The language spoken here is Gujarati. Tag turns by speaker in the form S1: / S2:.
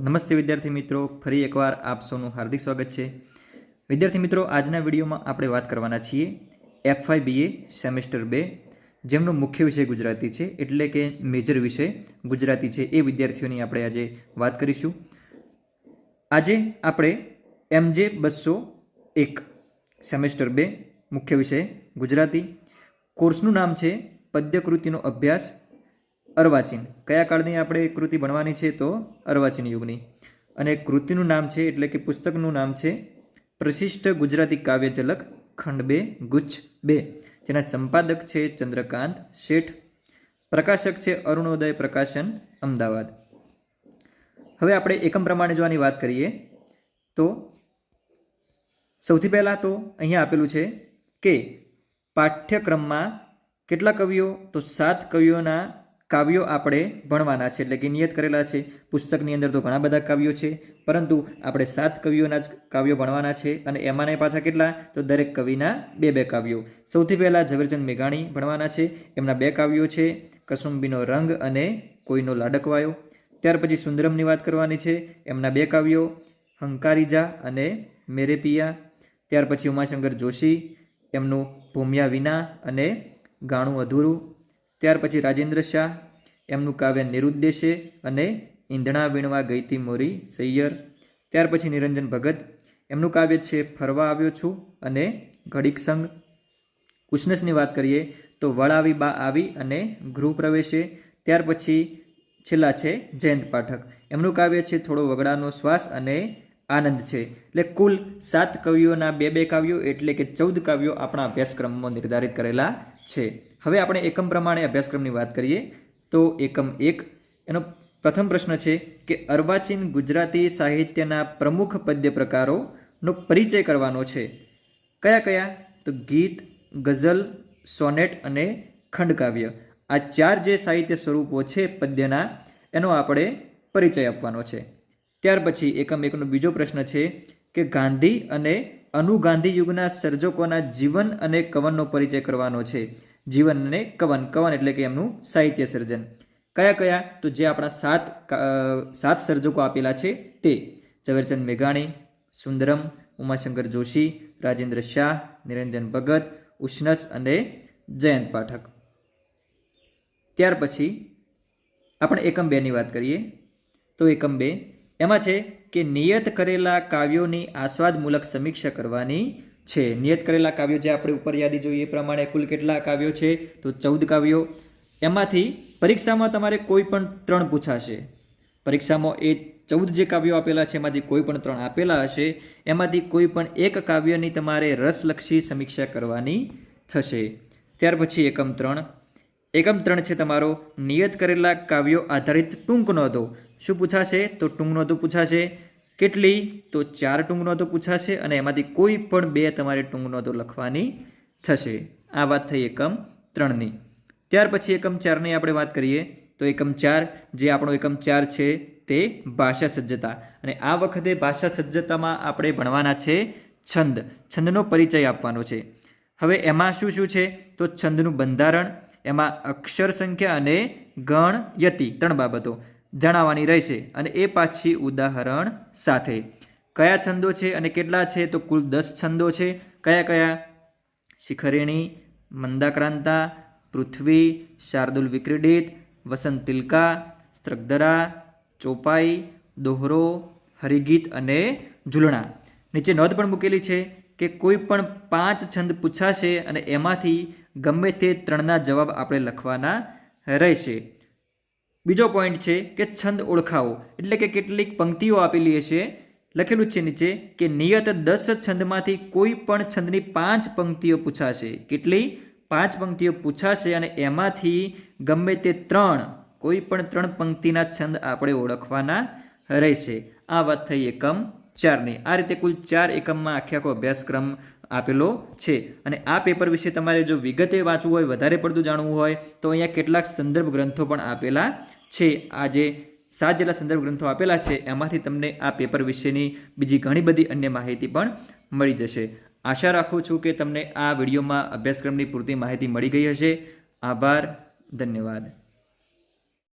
S1: નમસ્તે વિદ્યાર્થી મિત્રો, ફરી એકવાર આપ સૌનું હાર્દિક સ્વાગત છે. વિદ્યાર્થી મિત્રો, આજના વિડીયોમાં આપણે વાત કરવાના છીએ એફઆઈ બીએ સેમેસ્ટર બે, જેમનો મુખ્ય વિષય ગુજરાતી છે, એટલે કે મેજર વિષય ગુજરાતી છે. એ વિદ્યાર્થીઓની આપણે આજે વાત કરીશું. આજે આપણે એમજે બસો એક સેમેસ્ટર બે મુખ્ય વિષય ગુજરાતી. કોર્સનું નામ છે પદ્યકૃતિનો અભ્યાસ અર્વાચીન. કયા કાળની આપણે કૃતિ ભણવાની છે તો અર્વાચીન યુગની. અને કૃતિનું નામ છે એટલે કે પુસ્તકનું નામ છે પ્રશિષ્ટ ગુજરાતી કાવ્ય ઝલક ખંડ બે ગુચ્છ બે, જેના સંપાદક છે ચંદ્રકાંત શેઠ. પ્રકાશક છે અરુણોદય પ્રકાશન, અમદાવાદ. હવે આપણે એકમ પ્રમાણે જોવાની વાત કરીએ તો સૌથી પહેલાં તો અહીંયા આપેલું છે કે પાઠ્યક્રમમાં કેટલા કવિઓ? તો સાત કવિઓના કાવ્યો આપણે ભણવાના છે એટલે કે નિયત કરેલા છે. પુસ્તકની અંદર તો ઘણા બધા કાવ્યો છે, પરંતુ આપણે સાત કવિઓના જ કાવ્યો ભણવાના છે અને એમાંને પાછા કેટલા? તો દરેક કવિના બે બે કાવ્યો. સૌથી પહેલાં ઝવેરચંદ મેઘાણી ભણવાના છે. એમના બે કાવ્યો છે, કસુંબીનો રંગ અને કોઈનો લાડકવાયો. ત્યાર પછી સુંદરમની વાત કરવાની છે. એમના બે કાવ્યો, હંકારીજા અને મેરે પિયા ત્યાર પછી ઉમાશંકર જોશી, એમનું ભૂમ્યા વિના અને ગાણું અધૂરું. ત્યાર પછી રાજેન્દ્ર શાહ, એમનું કાવ્ય નિરુદ્દેશે અને ઈંધણા વીણવા ગઈતી મોરી સૈયર. ત્યાર પછી નિરંજન ભગત, એમનું કાવ્ય છે ફરવા આવ્યો છું અને ઘડીક સંગ. ઉષ્ણસની વાત કરીએ તો વળાવી બા આવી અને ગૃહ પ્રવેશે. ત્યાર પછી છેલ્લા છે જયંત પાઠક. એમનું કાવ્ય છે થોડો વગડાનો શ્વાસ અને આનંદ છે. એટલે કુલ સાત કવિઓના બે બે કાવ્યો એટલે કે ચૌદ કાવ્યો આપણા અભ્યાસક્રમમાં નિર્ધારિત કરેલા છે. હવે આપણે એકમ પ્રમાણે અભ્યાસક્રમની વાત કરીએ તો એકમ એક, એનો પ્રથમ પ્રશ્ન છે કે અર્વાચીન ગુજરાતી સાહિત્યના પ્રમુખ પદ્ય પ્રકારોનો પરિચય કરવાનો છે. કયા કયા? તો ગીત, ગઝલ, સોનેટ અને ખંડકાવ્ય. આ ચાર જે સાહિત્ય સ્વરૂપો છે પદ્યના, એનો આપણે પરિચય આપવાનો છે. ત્યાર પછી એકમ એકનો બીજો પ્રશ્ન છે કે ગાંધી અને અનુગાંધી યુગના સર્જકોના જીવન અને કવનનો પરિચય કરવાનો છે. જીવન અને કવન કવન એટલે કે એમનું સાહિત્ય સર્જન. કયા કયા? તો જે આપણા સાત સાત સર્જકો આપેલા છે તે ઝવેરચંદ મેઘાણી, સુંદરમ, ઉમાશંકર જોશી, રાજેન્દ્ર શાહ, નિરંજન ભગત, ઉષ્ણસ અને જયંત પાઠક. ત્યાર પછી આપણે એકમ બેની વાત કરીએ. તો એકમ બે, એમાં છે કે નિયત કરેલા કાવ્યોની આસ્વાદમૂલક સમીક્ષા કરવાની છે. નિયત કરેલા કાવ્યો જે આપણે ઉપર યાદી જોઈએ એ પ્રમાણે કુલ કેટલા કાવ્યો છે? તો ચૌદ કાવ્યો. એમાંથી પરીક્ષામાં તમારે કોઈ પણ ત્રણ પૂછાશે. પરીક્ષામાં એ ચૌદ જે કાવ્યો આપેલા છે, એમાંથી કોઈ પણ ત્રણ આપેલા હશે. એમાંથી કોઈ પણ એક કાવ્યની તમારે રસલક્ષી સમીક્ષા કરવાની થશે. ત્યાર પછી એકમ ત્રણ. એકમ ત્રણ છે તમારો, નિયત કરેલા કાવ્યો આધારિત ટૂંક નોંધો. શું પૂછાશે? તો ટૂંક નોંધો પૂછાશે. કેટલી? તો ચાર ટૂંક નોંધો પૂછાશે અને એમાંથી કોઈ પણ બે તમારે ટૂંક નોંધો લખવાની થશે. આ વાત થઈ એકમ ત્રણની. ત્યાર પછી એકમ ચારની આપણે વાત કરીએ, તો એકમ ચાર, જે આપણો એકમ ચાર છે તે ભાષા સજ્જતા. અને આ વખતે ભાષા સજ્જતામાં આપણે ભણવાના છે છંદ. છંદનો પરિચય આપવાનો છે. હવે એમાં શું શું છે? તો છંદનું બંધારણ, એમાં અક્ષર સંખ્યા અને ગણ યતિ, ત્રણ બાબતો. જણાવવાની રહેશે. અને એ પાછી ઉદાહરણ સાથે. કયા છંદો છે અને કેટલા છે? તો કુલ દસ છંદો છે. કયા કયા? શિખરેણી, મંદાક્રાંતા, પૃથ્વી, શાર્દુલ વિક્રીડિત, વસંત તિલકા, સ્ત્રગધરા, ચોપાઈ, દોહરો, હરિગીત અને ઝૂલણા. નીચે નોંધ પણ મૂકેલી છે કે કોઈ પણ પાંચ છંદ પૂછાશે અને એમાંથી ગમે તે ત્રણના જવાબ આપણે લખવાના રહેશે. બીજો પોઈન્ટ છે કે છંદ ઓળખાવો. એટલે કે કેટલીક પંક્તિઓ આપેલી હશે. લખેલું છે નીચે કે નિયત દસ છંદમાંથી કોઈ પણ છંદની પાંચ પંક્તિઓ પૂછાશે. કેટલી? પાંચ પંક્તિઓ પૂછાશે અને એમાંથી ગમે તે ત્રણ, કોઈ પણ ત્રણ પંક્તિના છંદ આપણે ઓળખવાના રહેશે. આ વાત થઈ એકમ ચારની. આ રીતે કુલ ચાર એકમમાં આખે આખો અભ્યાસક્રમ આપેલો છે. અને આ પેપર વિશે તમારે જો વિગતે વાંચવું હોય, વધારે પડતું જાણવું હોય, તો અહીંયા કેટલાક સંદર્ભ ગ્રંથો પણ આપેલા છે. આ જે સાત જેટલા સંદર્ભ ગ્રંથો આપેલા છે, એમાંથી તમને આ પેપર વિશેની બીજી ઘણી બધી અન્ય માહિતી પણ મળી જશે. આશા રાખું છું કે તમને આ વિડીયોમાં અભ્યાસક્રમની પૂરતી માહિતી મળી ગઈ હશે. આભાર, ધન્યવાદ.